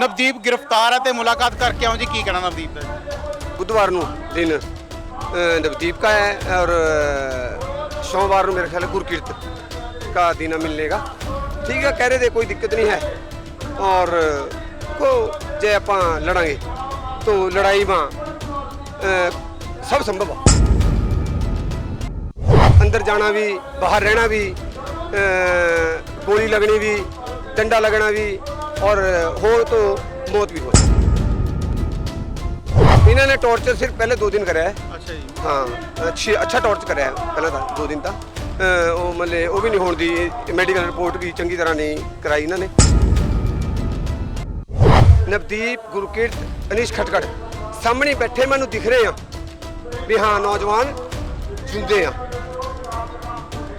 ਨਵਦੀਪ ਗ੍ਰਿਫਤਾਰ ਹੈ ਤੇ ਮੁਲਾਕਾਤ ਕਰਕੇ ਆਉਂ ਜੀ ਕੀ ਕਹਿਣਾ ਨਵਦੀਪ ਦਾ ਜੀ? बुधवार ਨੂੰ ਦਿਨ ਅ, नवदीप का है और अ, सोमवार ਨੂੰ ਮੇਰੇ ਖਿਆਲ ਹੈ ਗੁਰਕੀਰਤ का दिन मिलने का ठीक है कह रहे थे कोई दिक्कत नहीं है और को ਜੇ ਆਪਾਂ ਲੜਾਂਗੇ तो ਲੜਾਈ ਮਾਂ ਸਭ ਸੰਭਵ ਆ ਅੰਦਰ ਜਾਣਾ ਵੀ ਬਾਹਰ ਰਹਿਣਾ ਵੀ ਅ, ਗੋਲੀ ਲੱਗਣੀ ਵੀ ਡੰਡਾ ਲੱਗਣਾ ਵੀ ਔਰ ਹੋ तो मौत भी हो ਇਹਨਾਂ ਨੇ ਟੌਰਚਰ ਸਿਰਫ ਪਹਿਲੇ 2 ਦਿਨ ਕਰਿਆ ਹੈ ਅੱਛਾ ਜੀ ਹਾਂ ਅੱਛੀ ਅੱਛਾ ਟੌਰਚ ਕਰਿਆ ਹੈ ਪਹਿਲਾਂ ਤਾਂ 2 ਦਿਨ ਤਾਂ ਅ, ਉਹ ਮਤਲਬ ਉਹ ਵੀ ਨਹੀਂ ਹੋਣ ਦੀ ਮੈਡੀਕਲ ਰਿਪੋਰਟ ਵੀ ਚੰਗੀ ਤਰ੍ਹਾਂ ਨਹੀਂ ਕਰਾਈ ਇਹਨਾਂ ਨੇ ਨਵਦੀਪ ਗੁਰਕੀਰਤ ਅਨੀਸ਼ ਖਟਕੜ ਸਾਹਮਣੇ ਬੈਠੇ ਮੈਨੂੰ ਦਿਖ ਰਹੇ ਆ ਵੀ ਹਾਂ ਨੌਜਵਾਨ ਜਿੰਦੇ ਆ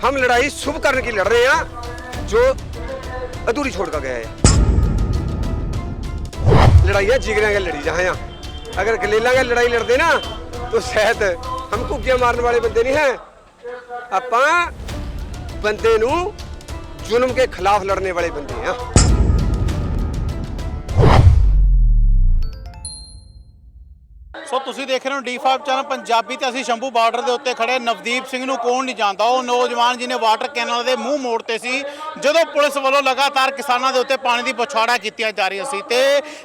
हम लड़ाई शुभ करने की लड़ रहे हैं जो अधूरी छोड़ कर गया है लड़ाइयाँ जिगरियाँ की लड़ी जहाँ यहाँ अगर गलेला की लड़ाई लड़ते ना तो शायद हम घुग्गियाँ मारने वाले बंदे नहीं हैं ਆਪਾਂ ਬੰਦੇ ਨੂੰ ਜ਼ੁਲਮ ਕੇ ਖਿਲਾਫ ਲੜਨੇ ਵਾਲੇ ਬੰਦੇ ਆ ਸੋ ਤੁਸੀਂ ਦੇਖ ਰਹੇ ਹੋ ਡੀ5 ਚੈਨਲ ਪੰਜਾਬੀ ਤੇ ਅਸੀਂ ਸ਼ੰਭੂ ਬਾਰਡਰ ਦੇ ਉੱਤੇ ਖੜੇ ਨਵਦੀਪ ਸਿੰਘ ਨੂੰ ਕੌਣ ਨਹੀਂ ਜਾਣਦਾ? ਉਹ ਨੌਜਵਾਨ ਜਿਹਨੇ ਵਾਟਰ ਕੈਨਲ ਦੇ ਮੂੰਹ ਮੋੜ 'ਤੇ ਸੀ, ਜਦੋਂ ਪੁਲਿਸ ਵੱਲੋਂ ਲਗਾਤਾਰ ਕਿਸਾਨਾਂ ਦੇ ਉੱਤੇ ਪਾਣੀ ਦੀ ਪਛਾੜਾ ਕੀਤੀਆਂ ਜਾ ਰਹੀਆਂ ਸੀ ਤੇ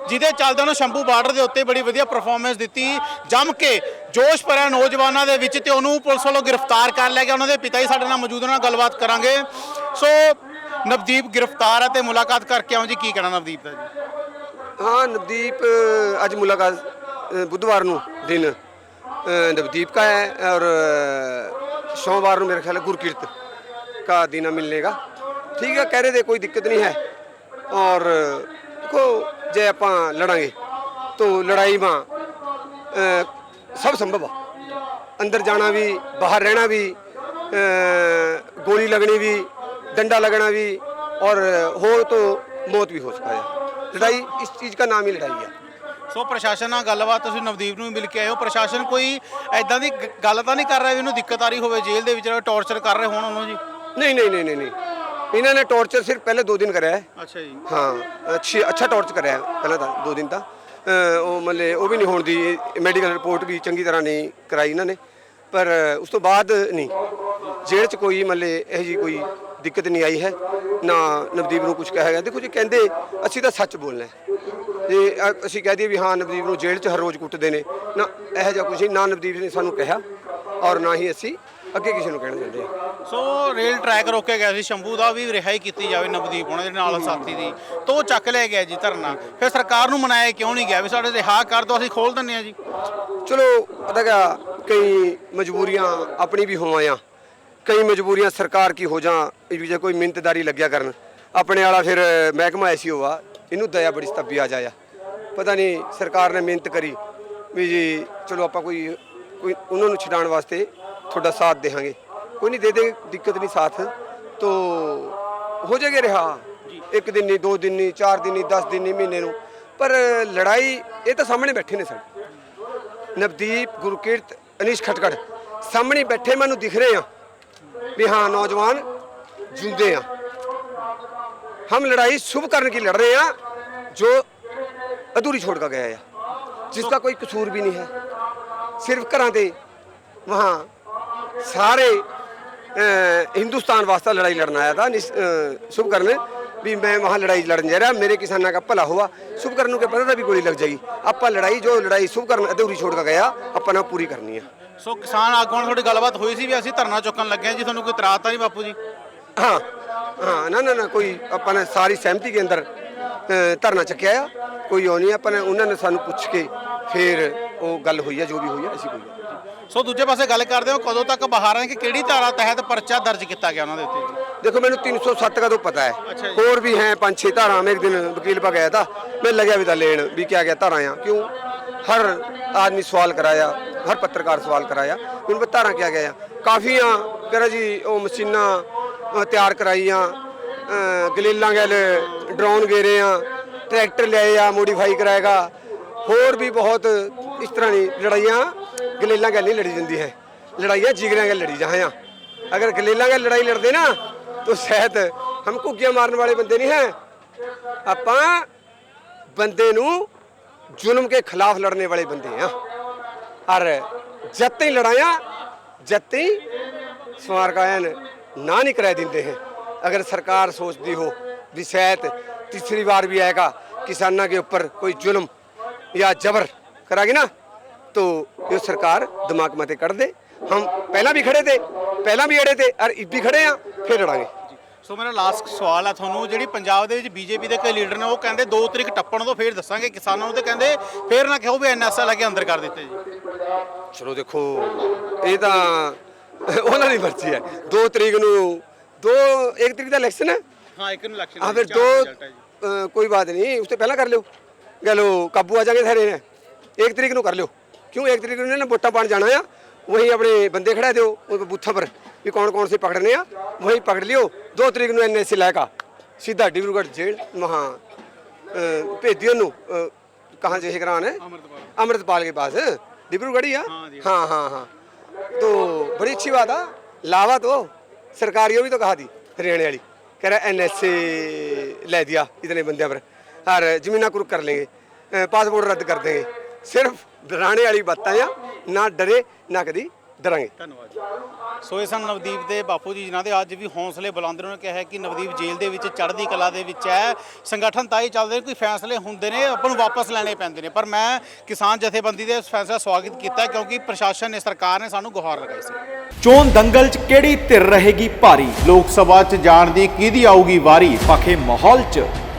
ਜਿਹਦੇ ਚੱਲਦੇ ਉਹਨੇ ਸ਼ੰਭੂ ਬਾਰਡਰ ਦੇ ਉੱਤੇ ਬੜੀ ਵਧੀਆ ਪਰਫਾਰਮੈਂਸ ਦਿੱਤੀ। ਜੰਮ ਕੇ ਜੋਸ਼ ਭਰਿਆ ਨੌਜਵਾਨਾਂ ਦੇ ਵਿੱਚ ਤੇ ਉਹਨੂੰ ਪੁਲਿਸ ਵੱਲੋਂ ਗ੍ਰਿਫਤਾਰ ਕਰ ਲਿਆ ਗਿਆ। ਉਹਨਾਂ ਦੇ ਪਿਤਾ ਜੀ ਸਾਡੇ ਨਾਲ ਮੌਜੂਦ ਉਹਨਾਂ ਨਾਲ ਗੱਲਬਾਤ ਕਰਾਂਗੇ। ਸੋ ਨਵਦੀਪ ਗ੍ਰਿਫਤਾਰ ਹੈ ਤੇ ਮੁਲਾਕਾਤ ਕਰਕੇ ਆਉਂ ਜੀ, ਕੀ ਕਹਿਣਾ ਨਵਦੀਪ ਦਾ ਜੀ? ਹਾਂ, ਨਵਦੀਪ ਅੱਜ ਮੁਲਾਕਾਤ ਬੁੱਧਵਾਰ ਨੂੰ ਦਿਨ ਅ, ਨਵਦੀਪ का है और अ, सोमवार ਨੂੰ ਮੇਰੇ ਖਿਆਲ ਹੈ ਗੁਰਕੀਰਤ का दिन मिलने का ठीक है कह रहे थे कोई दिक्कत नहीं है और देखो ਜੇ ਆਪਾਂ ਲੜਾਂਗੇ तो ਲੜਾਈ ਮਾਂ ਅ, ਸਭ ਸੰਭਵ ਆ ਅੰਦਰ ਜਾਣਾ ਵੀ ਬਾਹਰ ਰਹਿਣਾ ਵੀ ਅ, ਗੋਲੀ लगनी भी डंडा लगना भी और हो तो मौत भी हो सकता है लड़ाई इस चीज का नाम ही लड़ाई है ਸੋ ਪ੍ਰਸ਼ਾਸਨ ਨਾਲ ਗੱਲਬਾਤ ਤੁਸੀਂ ਨਵਦੀਪ ਨੂੰ ਵੀ ਮਿਲ ਕੇ ਆਏ ਹੋ ਪ੍ਰਸ਼ਾਸਨ ਕੋਈ ਐਦਾਂ ਦੀ ਗ- ਗੱਲ ਤਾਂ ਨਹੀਂ ਕਰ ਰਿਹਾ ਵੀ ਇਹਨੂੰ ਦਿੱਕਤ ਆ ਰਹੀ ਹੋਵੇ ਜੇਲ੍ਹ ਦੇ ਵਿੱਚ ਟੌਰਚਰ ਕਰ ਰਹੇ ਹੋਣ ਉਹਨੂੰ ਜੀ नहीं नहीं नहीं नहीं नहीं ਇਹਨਾਂ ਨੇ ਟੌਰਚਰ ਸਿਰਫ ਪਹਿਲੇ 2 ਦਿਨ ਕਰਿਆ ਹੈ ਅੱਛਾ ਜੀ ਹਾਂ ਅੱਛੀ ਅੱਛਾ ਟੌਰਚਰ ਕਰਿਆ ਹੈ ਪਹਿਲਾਂ ਤਾਂ 2 ਦਿਨ ਤਾਂ ਅ, ਉਹ ਮਤਲਬ ਉਹ ਵੀ ਨਹੀਂ ਹੋਣ ਦੀ ਮੈਡੀਕਲ ਰਿਪੋਰਟ ਵੀ ਚੰਗੀ ਤਰ੍ਹਾਂ ਨਹੀਂ ਕਰਾਈ ਇਹਨਾਂ ਨੇ ਪਰ ਉਸ ਤੋਂ ਬਾਅਦ ਨਹੀਂ ਜੇਲ੍ਹ 'ਚ ਕੋਈ ਮਤਲਬ ਇਹੋ ਜੀ ਕੋਈ ਦਿੱਕਤ ਨਹੀਂ ਆਈ ਹੈ ਨਾ ਨਵਦੀਪ ਨੂੰ ਕੁਝ ਕਿਹਾ ਗਿਆ ਦੇਖੋ ਜੀ ਕਹਿੰਦੇ ਅਸੀਂ ਤਾਂ ਸੱਚ ਬੋਲਣਾ ਹੈ ਜੇ ਅ- ਅਸੀਂ ਕਹਿ ਦਈਏ ਵੀ ਹਾਂ ਨਵਦੀਪ ਨੂੰ ਜੇਲ੍ਹ 'ਚ ਹਰ ਰੋਜ਼ ਕੁੱਟਦੇ ਨੇ। ਨਾ ਇਹੋ ਜਿਹਾ ਕੁਝ ਨਹੀਂ ਨਾ ਨਵਦੀਪ ਨੇ ਸਾਨੂੰ ਕਿਹਾ ਔਰ ਨਾ ਹੀ ਅਸੀਂ ਅੱਗੇ ਕਿਸੇ ਨੂੰ ਕਹਿਣਾ ਚਾਹੁੰਦੇ ਹਾਂ। ਸੋ ਰੇਲ ਟਰੈਕ ਰੋਕਿਆ ਗਿਆ ਸੀ ਸ਼ੰਭੂ ਦਾ ਵੀ ਰਿਹਾਈ ਕੀਤੀ ਜਾਵੇ ਨਵਦੀਪ ਉਹਨਾਂ ਦੇ ਨਾਲ ਸਾਥੀ ਦੀ ਤੋਂ ਉਹ ਚੱਕ ਲਿਆ ਗਿਆ ਜੀ ਧਰਨਾ। ਫਿਰ ਸਰਕਾਰ ਨੂੰ ਮਨਾਇਆ ਕਿਉਂ ਨਹੀਂ ਗਿਆ? ਵੀ ਸਾਡੇ ਰਿਹਾ ਕਰ ਦੋ ਅਸੀਂ ਖੋਲ ਦਿੰਨੇ ਆ ਜੀ। ਚਲੋ ਪਤਾ ਕਿਆ ਕਈ ਮਜਬੂਰੀਆਂ ਆਪਣੀ ਵੀ ਹੋਵਾਂ ਆ। ਕਈ ਮਜਬੂਰੀਆਂ ਸਰਕਾਰ ਕੀ ਹੋ ਜਾਂ ਇਹ ਵੀ ਜੇ ਕੋਈ ਮਿਹਨਤਦਾਰੀ ਲੱਗਿਆ ਕਰਨ। ਆਪਣੇ ਵਾਲਾ ਫਿਰ ਮਹਿਕਮਾ ਐਸੀ ਹੋਵਾ ਇਹਨੂੰ ਦਇਆ ਬੜੀ ਸਤੱਬੀ ਆ ਜਾਇਆ। ਪਤਾ ਨਹੀਂ ਸਰਕਾਰ ਨੇ ਮਿਹਨਤ ਕਰੀ ਵੀ ਜੀ ਚਲੋ ਆਪਾਂ ਕੋਈ ਕੋਈ ਉਹਨਾਂ ਨੂੰ ਛਡਾਉਣ ਵਾਸਤੇ ਤੁਹਾਡਾ ਸਾਥ ਦੇਹਾਂਗੇ। ਕੋਈ ਨਹੀਂ ਦੇ ਦੇ ਦਿੱਕਤ ਨਹੀਂ ਸਾਥ। ਤੋ ਹੋ ਜਾਏਗਾ ਰਿਹਾ। ਇੱਕ ਦਿਨ ਨਹੀਂ ਦੋ ਦਿਨ ਨਹੀਂ ਚਾਰ ਦਿਨ ਨਹੀਂ 10 ਦਿਨ ਨਹੀਂ ਮਹੀਨੇ ਨੂੰ। ਪਰ ਲੜਾਈ ਇਹ ਤਾਂ ਸਾਹਮਣੇ ਬੈਠੇ ਨੇ ਸਾਡੇ ਨਵਦੀਪ ਗੁਰਕੀਰਤ ਅਨੀਸ਼ ਖਟਕੜ ਸਾਹਮਣੇ ਬੈਠੇ ਮੈਨੂੰ ਦਿਖ ਰਹੇ ਆ ਵੀ ਹਾਂ ਨੌਜਵਾਨ ਜਿੰਦੇ ਆ। हम लड़ाई शुभ कारण की लड़ रहे हैं जो अधूरी छोड़ कर गया है जिसका कोई कसूर भी नहीं है सिर्फ घर के वहाँ सारे हिंदुस्तान वास्ता लड़ाई लड़ना आया था शुभ करने भी मैं वहाँ लड़ाई लड़न जा रहा मेरे किसाना का भला हुआ शुभ करने के पता था भी गोली लग जाएगी आपा लड़ाई जो लड़ाई शुभ करन अधूरी छोड़ के गया ਆਪਾਂ ਨਾ ਪੂਰੀ ਕਰਨੀ ਆ ਸੋ ਕਿਸਾਨ ਆਗੂਆਂ ਨਾਲ ਤੁਹਾਡੀ ਗੱਲਬਾਤ ਹੋਈ ਸੀ ਵੀ ਅਸੀਂ ਧਰਨਾ ਚੁੱਕਣ ਲੱਗੇ ਆ ਜੀ ਤੁਹਾਨੂੰ ਕੋਈ ਇਤਰਾਜ਼ ਤਾਂ ਨਹੀਂ ਬਾਪੂ ਜੀ ਹਾਂ ਹਾਂ ਨਾ ਨਾ ਨਾ ਕੋਈ ਆਪਾਂ ਨੇ ਸਾਰੀ ਸਹਿਮਤੀ ਦੇ ਅੰਦਰ ਧਰਨਾ ਚੱਕਿਆ ਆ। ਕੋਈ ਉਹ ਨਹੀਂ ਆਪਾਂ ਨੇ ਉਹਨਾਂ ਨੇ ਸਾਨੂੰ ਪੁੱਛ ਕੇ ਫਿਰ ਉਹ ਗੱਲ ਹੋਈ ਆ ਜੋ ਵੀ ਹੋਈ ਆ ਅਸੀਂ ਕੋਈ ਸੋ ਦੂਜੇ ਪਾਸੇ ਗੱਲ ਕਰਦੇ ਹਾਂ ਕਦੋਂ ਤੱਕ ਬਹਾਰਾਂ ਕਿ ਕਿਹੜੀ ਧਾਰਾ ਤਹਿਤ ਪਰਚਾ ਦਰਜ ਕੀਤਾ ਗਿਆ ਉਹਨਾਂ ਦੇ ਉੱਤੇ? ਦੇਖੋ ਮੈਨੂੰ 307 ਕਦੋਂ ਪਤਾ ਹੈ? ਹੋਰ ਵੀ ਹੈ ਪੰਜ ਛੇ ਧਾਰਾ ਮੈਂ ਇੱਕ ਦਿਨ ਵਕੀਲ ਪਾ ਗਿਆ ਤਾਂ ਮੈਂ ਲੱਗਿਆ ਵੀ ਤਾਂ ਲੈਣ ਵੀ ਕਿਆ ਗਿਆ ਧਾਰਾ ਆ। ਕਿਉਂ? ਹਰ ਆਦਮੀ ਸਵਾਲ ਕਰਾਇਆ ਹਰ ਪੱਤਰਕਾਰ ਸਵਾਲ ਕਰਾਇਆ ਉਹਨਾਂ ਪਰ ਧਾਰਾ ਕਿਆ ਗਿਆ ਆ। ਕਾਫੀ ਕਹਿੰਦਾ ਜੀ ਉਹ ਮਸ਼ੀਨਾਂ ਤਿਆਰ ਕਰਾਈ ਆ ਗਲੀਲਾਂ ਗੈਲ ਡਰੋਨ ਗੇਰੇ ਆ, ਟਰੈਕਟਰ ਲਿਆਏ ਆ ਮੋਡੀਫਾਈ ਕਰਾਏਗਾ। ਹੋਰ ਵੀ ਬਹੁਤ ਇਸ ਤਰ੍ਹਾਂ ਦੀ ਲੜਾਈਆਂ ਗਲੀਲਾਂ ਗੈਲ ਨਹੀਂ ਲੜੀ ਜਾਂਦੀ ਹੈ। ਲੜਾਈਆਂ ਜਿਗਰਾਂ ਗੈਲ ਲੜੀ ਜਾਹਾਂ ਅਗਰ ਗਲੀਲਾਂ ਗੈਲ ਲੜਾਈ ਲੜਦੇ ਨਾ, ਤਾਂ ਸਹਿਤ ਹਮ ਕੁੱਗੀਆਂ ਮਾਰਨ ਵਾਲੇ ਬੰਦੇ ਨਹੀਂ ਹੈ। ਆਪਾਂ ਬੰਦੇ ਨੂੰ ਜ਼ੁਲਮ ਕੇ ਖਿਲਾਫ ਲੜਨੇ ਵਾਲੇ ਬੰਦੇ ਆ। ਔਰ ਜੱਤੇ ਲੜਾਇਆ ਜੱਤੇ ਸਵਾਰਕਾਇਨ ना नहीं कराए दिंदे हैं अगर सरकार सोचती हो भी शायद तीसरी बार भी आएगा किसानों के ऊपर कोई जुल्म या जबर कराएगी ना तो ये सरकार दिमाग मते कर दे हम पहला भी खड़े थे पहला भी अड़े थे और अब भी खड़े हैं फिर लड़ांगे ਸੋ ਮੇਰਾ ਲਾਸਟ ਸਵਾਲ ਹੈ ਤੁਹਾਨੂੰ ਜਿਹੜੀ ਪੰਜਾਬ ਦੇ ਵਿੱਚ ਬੀਜੇਪੀ ਦੇ ਕਈ ਲੀਡਰ ਨੇ ਉਹ ਕਹਿੰਦੇ 2 ਤਰੀਕ ਟੱਪਣ ਤੋਂ ਫੇਰ ਦੱਸਾਂਗੇ ਕਿਸਾਨਾਂ ਨੂੰ ਤੇ ਕਹਿੰਦੇ ਫੇਰ ਨਾ ਕਹੋ ਵੀ ਐਨਐਸਏ ਲੈ ਕੇ ਅੰਦਰ ਕਰ ਦਿੱਤੇ ਜੀ ਚਲੋ ਦੇਖੋ ਇਹ ਤਾਂ ਉਹਨਾਂ ਦੀ ਮਰਜ਼ੀ ਹੈ 2 ਤਰੀਕ ਨੂੰ 2 1 ਤਰੀਕ ਦਾ ਇਲੈਕਸ਼ਨ ਹੈ ਹਾਂ ਇੱਕ ਨੂੰ ਇਲੈਕਸ਼ਨ ਹਾਂ ਫਿਰ ਦੋ ਅ, ਕੋਈ ਬਾਤ ਨਹੀਂ ਉਸ ਤੋਂ ਪਹਿਲਾਂ ਕਰ ਲਿਓ ਕਹ ਲਓ ਕਾਬੂ ਆ ਜਾਗੇ ਸਾਰੇ ਨੇ 1 ਤਰੀਕ ਨੂੰ ਕਰ ਲਿਓ ਕਿਉਂ 1 ਤਰੀਕ ਨੂੰ ਇਹਨਾਂ ਨੇ ਵੋਟਾਂ ਪਾਣ ਜਾਣਾ ਆ वही अपने बंदे खड़ा दियो उनको बूथा पर भी कौन कौन से पकड़ने आ वही पकड़ लियो दो तरीक ਨੂੰ ਐਨਐਸਏ ਲਾਏਗਾ सीधा डिब्रूगढ़ जेल वहाँ अ, भेज दियो नु अ, कहाँ से करान है अमृतपाल अमृतपाल के पास डिब्रूगढ़ ही है हाँ जी। हाँ हाँ हाँ तो बड़ी अच्छी बात है लावा तो सरकारियों भी तो कहा थी हरियाणा वाली कह रहा एनएसए ले दिया इतने बंदे पर और जमीना कुरुक कर लेंगे अ, पासपोर्ट रद्द कर देंगे सिर्फ डराने वाली बातें हैं ना डरे ना कभी ਦਰਾਂਗੇ ਧੰਨਵਾਦ ਸੋ ਇਹ ਸਨ ਨਵਦੀਪ ਦੇ ਬਾਪੂ ਜੀ ਜਿਨ੍ਹਾਂ ਦੇ ਅੱਜ ਵੀ ਹੌਸਲੇ ਬੁਲੰਦ ਨੇ ਕਿਹਾ ਕਿ ਨਵਦੀਪ ਜੇਲ੍ਹ ਦੇ ਵਿੱਚ ਚੜ੍ਹਦੀ ਕਲਾ ਦੇ ਵਿੱਚ ਹੈ। ਸੰਗਠਨ ਤਾਂ ਹੀ ਚੱਲਦੇ ਨੇ ਕੋਈ ਫੈਸਲੇ ਹੁੰਦੇ ਨੇ ਆਪਾਂ ਨੂੰ ਵਾਪਸ ਲੈਣੇ ਪੈਂਦੇ ਨੇ। ਪਰ ਮੈਂ ਕਿਸਾਨ ਜਥੇਬੰਦੀ ਦੇ ਇਸ ਫੈਸਲਾ ਸਵਾਗਤ ਕੀਤਾ ਕਿਉਂਕਿ ਪ੍ਰਸ਼ਾਸਨ ਨੇ ਸਰਕਾਰ ਨੇ ਸਾਨੂੰ ਗੁਹਾਰ ਲਗਾਈ ਸੀ। ਚੋਣ ਦੰਗਲ 'ਚ ਕਿਹੜੀ ਧਿਰ ਰਹੇਗੀ ਭਾਰੀ? ਲੋਕ ਸਭਾ 'ਚ ਜਾਣ ਦੀ ਕਿਹਦੀ ਆਊਗੀ ਵਾਰੀ? ਪਖੇ ਮਾਹੌਲ 'ਚ।